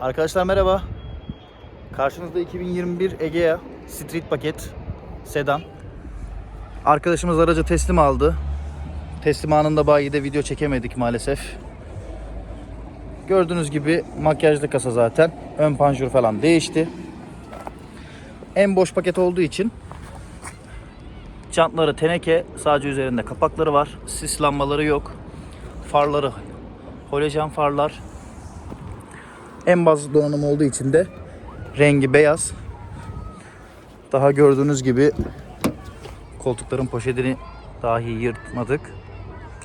Arkadaşlar merhaba. Karşınızda 2021 Egea Street paket sedan. Arkadaşımız aracı teslim aldı. Teslim anında bayide video çekemedik maalesef. Gördüğünüz gibi makyajlı kasa zaten. Ön panjur falan değişti. En boş paket olduğu için Jantları teneke, sadece üzerinde kapakları var. Sis lambaları yok. Farları halojen farlar. En baz donanım olduğu için de rengi beyaz. Daha gördüğünüz gibi koltukların poşetini dahi yırtmadık.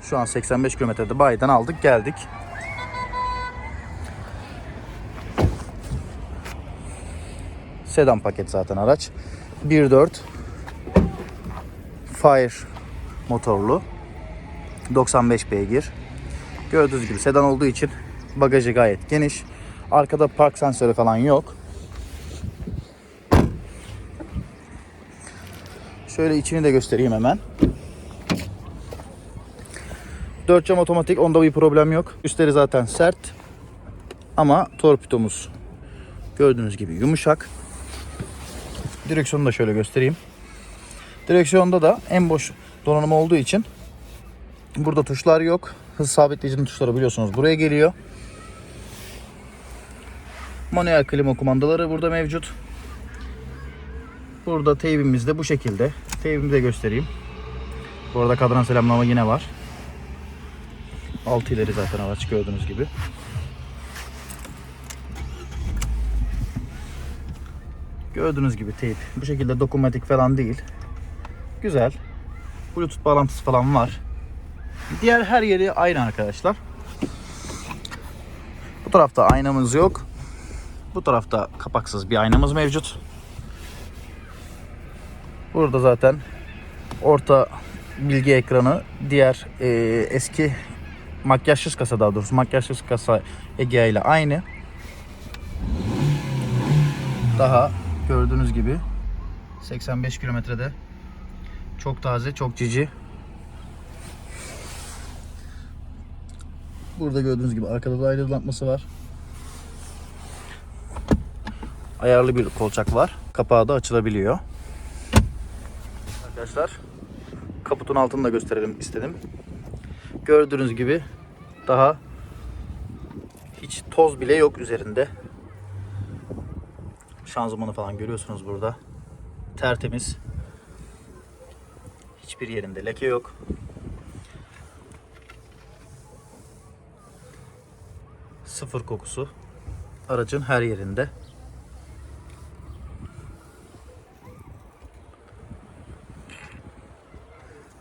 Şu an 85 kilometrede bayiden aldık geldik. Sedan paket zaten araç. 1.4 Fire motorlu. 95 beygir. Gördüğünüz gibi sedan olduğu için bagajı gayet geniş. Arkada park sensörü falan yok. Şöyle içini de göstereyim hemen. 4 cam otomatik onda bir problem yok. Üstleri zaten sert. Ama torpidomuz gördüğünüz gibi yumuşak. Direksiyonu da şöyle göstereyim. Direksiyonda da en boş donanım olduğu için burada tuşlar yok. Hız sabitleyicinin tuşları biliyorsunuz buraya geliyor. Manuel klima kumandaları burada mevcut. Burada teybimiz de bu şekilde. Teybimi de göstereyim. Bu arada kadran selamlama yine var. Altı ileri zaten araç gördüğünüz gibi. Gördüğünüz gibi teyp. Bu şekilde dokunmatik falan değil. Güzel. Bluetooth bağlantısı falan var. Diğer her yeri aynı arkadaşlar. Bu tarafta aynamız yok. Bu tarafta kapaksız bir aynamız mevcut. Burada zaten orta bilgi ekranı diğer e, eski makyajsız kasa daha doğrusu makyajsız kasa Egea ile aynı. Daha gördüğünüz gibi 85 kilometrede çok taze, çok cici. Burada gördüğünüz gibi arkada da aydınlatması var. Ayarlı bir kolçak var. Kapağı da açılabiliyor. Arkadaşlar kaputun altını da gösterelim istedim. Gördüğünüz gibi daha hiç toz bile yok üzerinde. Şanzımanı falan görüyorsunuz burada. Tertemiz. Hiçbir yerinde leke yok. Sıfır kokusu aracın her yerinde.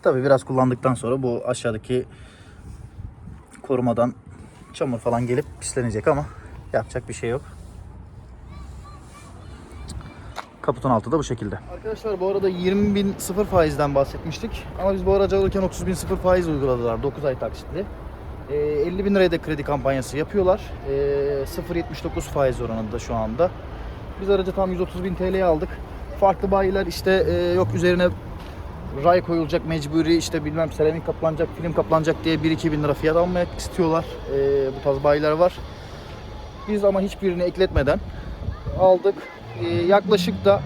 Tabi biraz kullandıktan sonra bu aşağıdaki korumadan çamur falan gelip pislenecek ama yapacak bir şey yok. Kaputun altı da bu şekilde. Arkadaşlar bu arada 20 bin sıfır faizden bahsetmiştik. Ama biz bu aracı alırken 30 bin sıfır faiz uyguladılar 9 ay taksitli. Ee, 50 bin liraya da kredi kampanyası yapıyorlar. Ee, 0.79 faiz oranında şu anda. Biz aracı tam 130 bin TL'ye aldık. Farklı bayiler işte e, yok üzerine ray koyulacak mecburi işte bilmem seramik kaplanacak, film kaplanacak diye 1-2 bin lira fiyat almak istiyorlar. Ee, bu tarz bayiler var. Biz ama hiçbirini ekletmeden aldık. Ee, yaklaşık da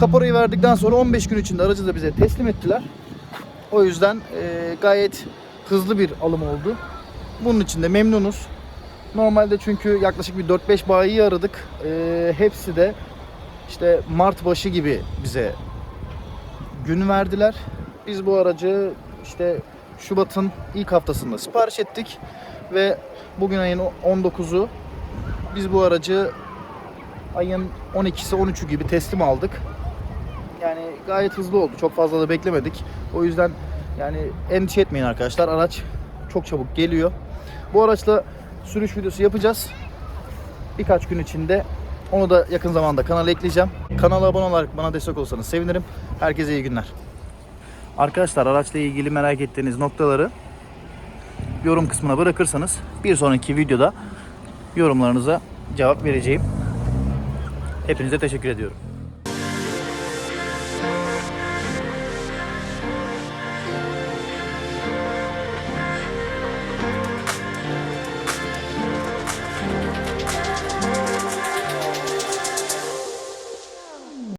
kaporayı verdikten sonra 15 gün içinde aracı da bize teslim ettiler. O yüzden e, gayet hızlı bir alım oldu. Bunun için de memnunuz. Normalde çünkü yaklaşık bir 4-5 bayiyi aradık. E, hepsi de işte Mart başı gibi bize gün verdiler. Biz bu aracı işte Şubat'ın ilk haftasında sipariş ettik ve bugün ayın 19'u biz bu aracı ayın 12'si 13'ü gibi teslim aldık. Yani gayet hızlı oldu. Çok fazla da beklemedik. O yüzden yani endişe etmeyin arkadaşlar. Araç çok çabuk geliyor. Bu araçla sürüş videosu yapacağız. Birkaç gün içinde onu da yakın zamanda kanala ekleyeceğim. Kanala abone olarak bana destek olsanız sevinirim. Herkese iyi günler. Arkadaşlar araçla ilgili merak ettiğiniz noktaları yorum kısmına bırakırsanız bir sonraki videoda yorumlarınıza cevap vereceğim. Hepinize teşekkür ediyorum.